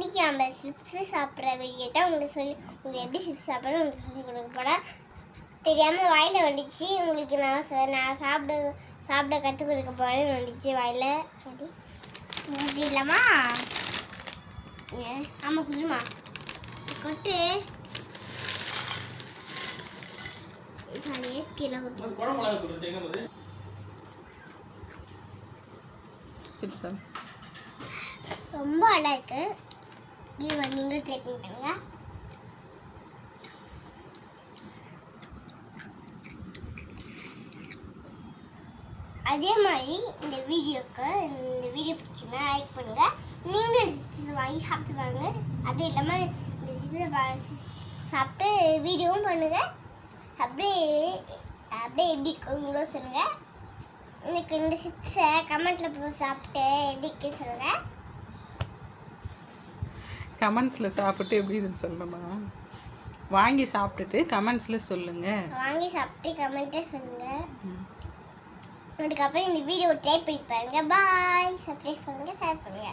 இன்னைக்கு நம்ம சிப்ஸு சாப்பிட்ற தான் உங்களுக்கு சொல்லி உங்களுக்கு எப்படி சிப்ஸ் சாப்பிட்றோம் உங்களுக்கு சொல்லி கொடுக்க போகிறேன் தெரியாமல் வாயில் வந்துச்சு உங்களுக்கு நான் நான் சாப்பிட சாப்பிட கற்றுக் கொடுக்க போகிறேன்னு வந்துச்சு வாயில். அப்படி அப்படி இல்லாமா ஆமாம் குடுமா. கொட்டு. சாரி கீழே கொட்டு. ரொம்ப அழகா. இருக்கு இது நீங்களும் ட்ரை அதே மாதிரி இந்த வீடியோக்கு இந்த வீடியோ பிடிச்சிங்கன்னா லைக் பண்ணுங்கள் நீங்கள் இது வாங்கி சாப்பிட்டு வாங்க அது இல்லாமல் இந்த இது சாப்பிட்டு வீடியோவும் பண்ணுங்கள் அப்படியே அப்படியே எப்படி இருக்குங்களோ சொல்லுங்கள் எனக்கு இந்த சிப்ஸை கமெண்ட்டில் போய் சாப்பிட்டு எப்படி சொல்லுங்கள் கமெண்ட்ஸில் சாப்பிட்டு எப்படி இதுன்னு சொல்லணுமா? வாங்கி சாப்பிட்டுட்டு கமெண்ட்ஸில் சொல்லுங்கள் வாங்கி சாப்பிட்டு கமெண்ட்டே சொல்லுங்க. அதுக்கப்புறம் இந்த வீடியோ ட்ரை பண்ணி பாருங்க பாய் சப்ஸ்கிரைப் பண்ணுங்க ஷேர் பண்ணுங்க.